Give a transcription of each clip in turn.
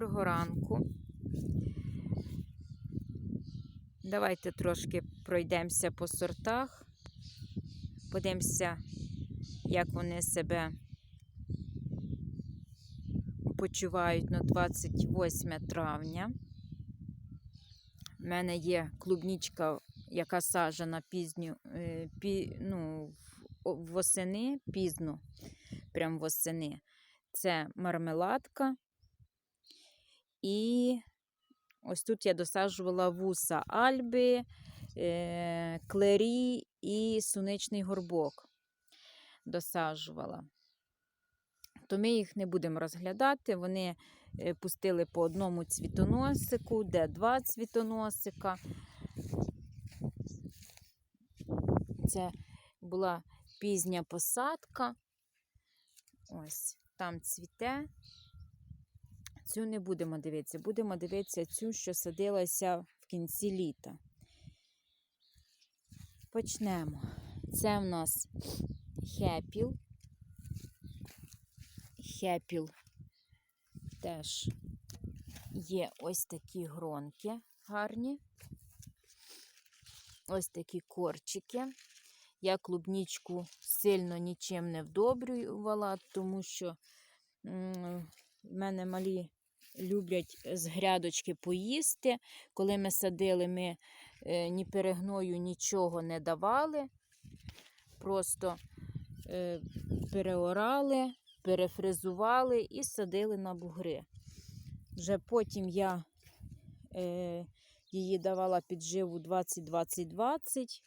Доброго ранку. Давайте трошки пройдемося по сортах. Подивимося, як вони себе почувають на 28 травня. У мене є клубнічка, яка саджена пізню, е, пі, ну, восени, пізно, прям восени. Це мармеладка. І ось тут я досаджувала вуса альби, е, клері і суничний горбок. Досаджувала. То ми їх не будемо розглядати. Вони е, пустили по одному цвітоносику, де два цвітоносика. Це була пізня посадка. Ось там цвіте. Цю не будемо дивитися. Будемо дивитися цю, що садилася в кінці літа. Почнемо. Це в нас хепіл. Хепіл теж є ось такі гронки гарні. Ось такі корчики. Я клубнічку сильно нічим не вдобрювала, тому що в мене малі люблять з грядочки поїсти. Коли ми садили, ми е, ні перегною нічого не давали. Просто е, переорали, перефризували і садили на бугри. Вже потім я е, її давала підживу 20-20-20.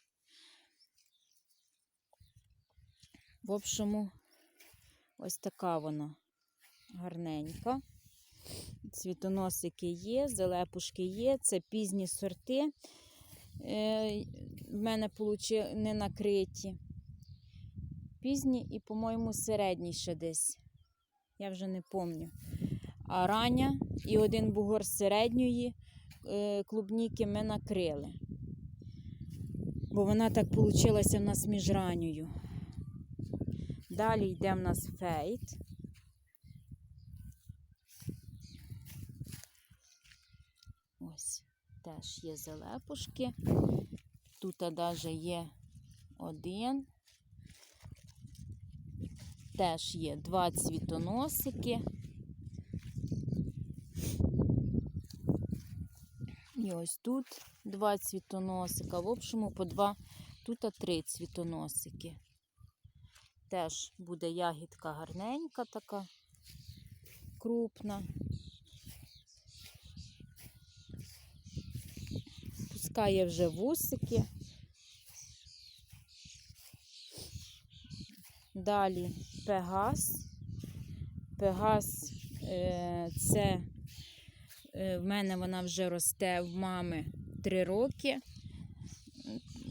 В общому, ось така вона гарненька. Цвітоносики є, залепушки є, це пізні сорти. Е, в мене не накриті. Пізні і, по-моєму, середні ще десь. Я вже не пам'ятаю. А рання і один бугор середньої е, клубніки ми накрили. Бо вона так вийшла в нас між ранньою. Далі йде в нас фейт. Ось теж є залепушки. Тут навіть є один. Теж є два цвітоносики. І ось тут два цвітоносика. В общому по два, тут три цвітоносики. Теж буде ягідка гарненька така, крупна. Пускає вже вусики. Далі пегас. Пегас е, це е, в мене вона вже росте в мами 3 роки.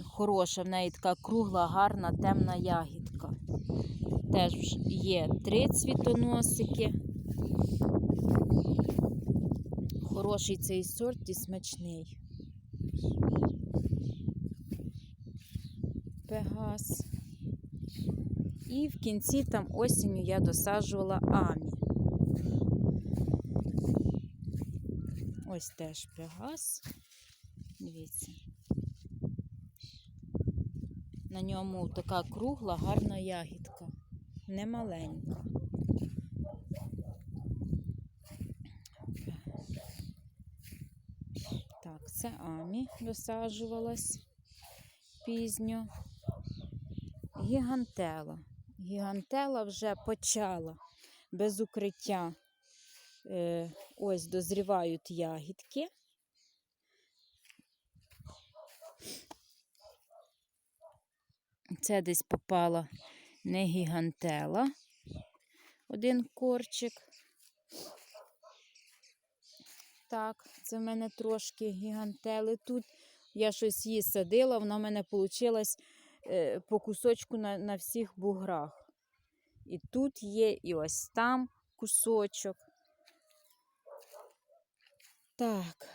Хороша, в неї така кругла, гарна, темна ягідка. Теж є три цвітоносики. Хороший цей сорт і смачний. Пегас. І в кінці там осінню я досаджувала амі. Ось теж пегас. Дивіться. На ньому така кругла, гарна ягідка. Немаленька. Так, це амі досаджувалась пізньо. Гігантела. Гігантела вже почала без укриття. Е, ось дозрівають ягідки. Це десь попала не гігантела. Один корчик. Так, це в мене трошки гігантели тут. Я щось її садила, вона в мене вийшла е, по кусочку на, на всіх буграх. І тут є, і ось там кусочок. Так.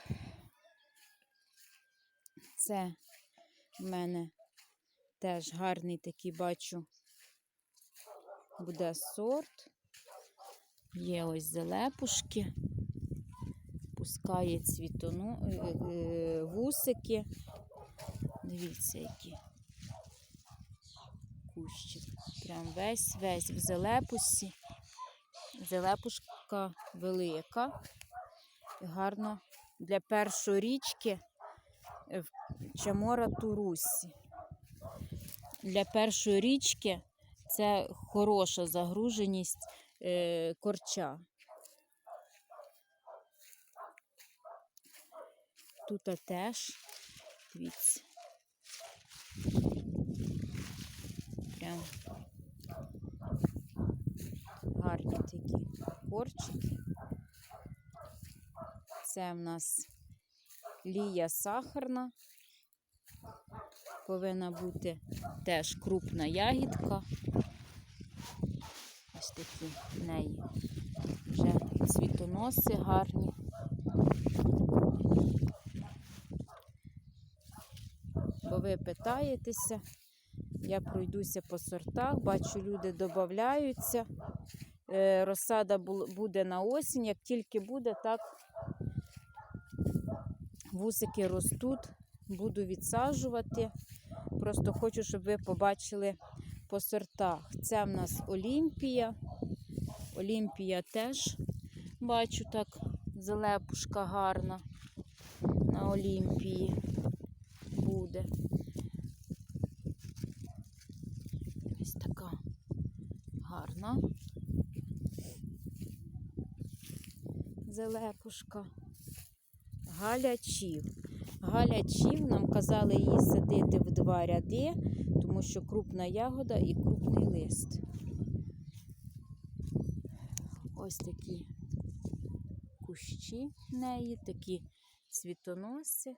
Це в мене теж гарний такий бачу буде сорт. Є ось залепушки. Пускає цвітону, е, е, вусики. Дивіться, які кущі. Прям весь весь в зелепусі. Зелепушка велика. Гарно для першої річки е, в Чамора Турусі. Для першої річки це хороша загруженість корча. Тут теж, дивіться. Прям гарні такі корчики. Це в нас лія сахарна. Повинна бути теж крупна ягідка. Ось такі в неї вже цвітоноси гарні. Бо ви питаєтеся, я пройдуся по сортах, бачу, люди додаються. Е, Розсада буде на осінь, як тільки буде, так вусики ростуть, буду відсаджувати. Просто хочу, щоб ви побачили по сортах. Це в нас Олімпія. Олімпія теж бачу так, зелепушка гарна на Олімпії буде. Ось така гарна. Зелепушка. Галячів. Галячів нам казали її садити в два ряди, тому що крупна ягода і крупний лист. Ось такі кущі в неї, такі цвітоноси.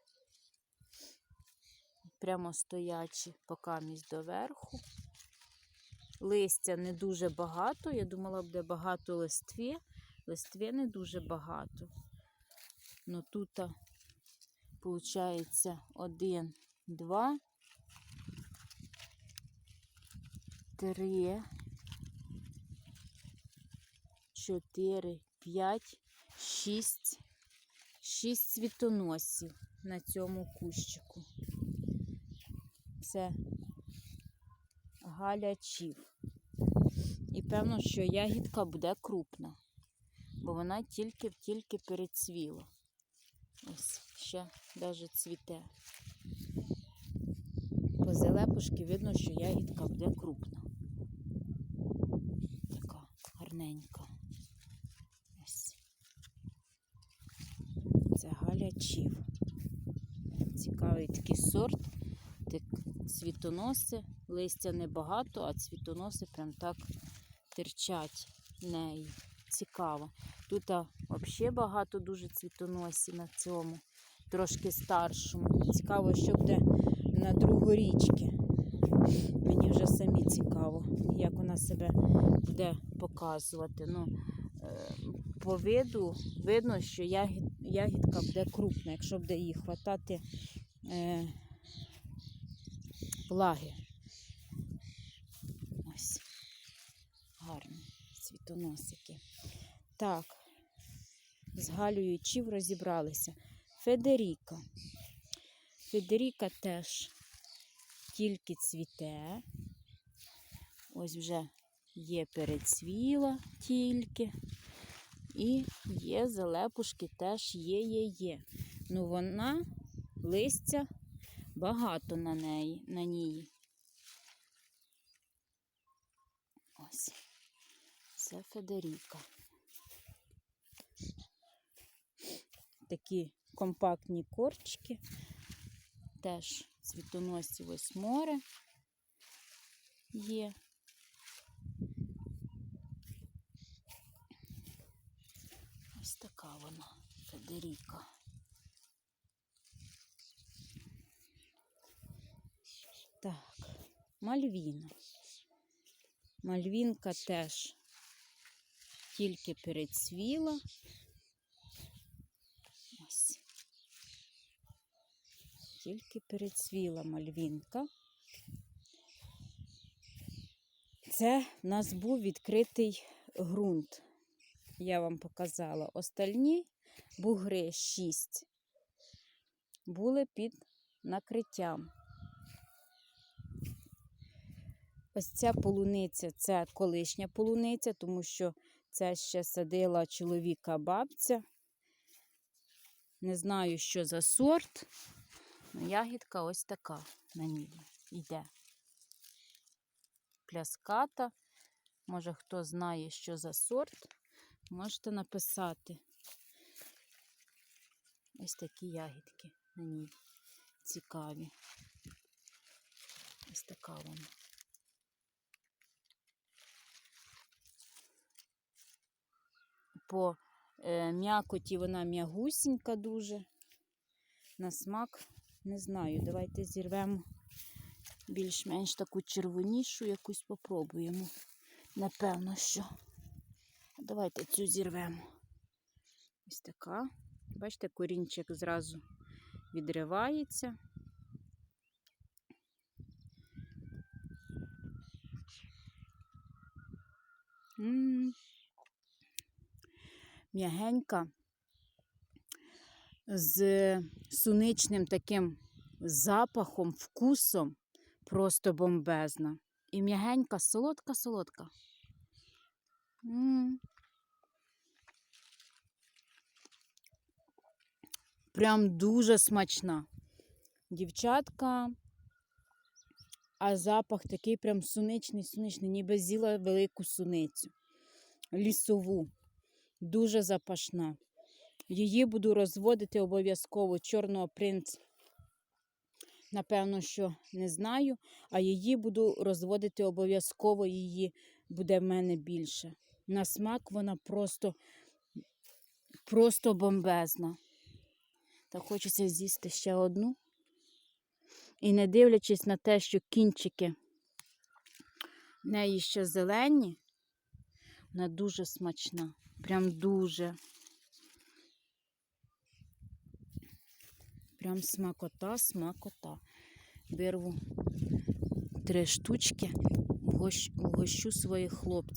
Прямо стоячі покамість доверху. Листя не дуже багато. Я думала, буде багато листві. Листві не дуже багато. Ну тут виходить один, два, три, чотири, п'ять, шість. Шість цвітоносів на цьому кущику. Це галячів. І певно, що ягідка буде крупна, бо вона тільки-тільки перецвіла. Ось ще навіть цвіте. По зелепушки видно, що ягідка буде крупна. Така гарненька. Ось. Це галячів. Цікавий такий сорт. Так, цвітоноси, листя небагато, а цвітоноси прям так терчать неї. Цікаво. Тут взагалі багато дуже цвітоносів на цьому, трошки старшому. Цікаво, що буде на другорічки. Мені вже самі цікаво, як вона себе буде показувати. Ну, е, по виду видно, що ягід, ягідка буде крупна, якщо буде їй хватати е, влаги. Ось. Гарні цвітоносики. Так, з Галею Чів розібралися. Федеріка. Федеріка теж тільки цвіте. Ось вже є перецвіла тільки. І є залепушки теж є, є, є. Ну вона листя багато на неї, на ній. Ось. Це Федеріка. Такі компактні корчики. Теж цвітоносів ось море є. Ось така вона, Федеріка. Так, Мальвіна. Мальвінка теж тільки перецвіла. Ось. Тільки перецвіла мальвінка. Це в нас був відкритий ґрунт. Я вам показала. Остальні бугри 6 були під накриттям. Ось ця полуниця це колишня полуниця, тому що це ще садила чоловіка бабця. Не знаю, що за сорт. Ну, ягідка ось така на ній йде. Пляската. Може, хто знає, що за сорт, можете написати. Ось такі ягідки на ній цікаві. Ось така вона. По е, м'якоті вона м'ягусінька дуже. На смак не знаю. Давайте зірвемо більш-менш таку червонішу якусь попробуємо. Напевно, що. Давайте цю зірвемо. Ось така. Бачите, корінчик зразу відривається. М. М'ягенька з суничним таким запахом, вкусом просто бомбезна. І м'ягенька, солодка-солодка. Прям дуже смачна. Дівчатка, а запах такий прям суничний, суничний, ніби з'їла велику суницю. Лісову. Дуже запашна. Її буду розводити обов'язково чорного принц. Напевно, що не знаю, а її буду розводити обов'язково, її буде в мене більше. На смак вона просто, просто бомбезна. Та хочеться з'їсти ще одну. І не дивлячись на те, що кінчики в неї ще зелені, вона дуже смачна. Прям дуже. Прям смакота, смакота. Беру три штучки, вгощ- вгощу своїх хлопців.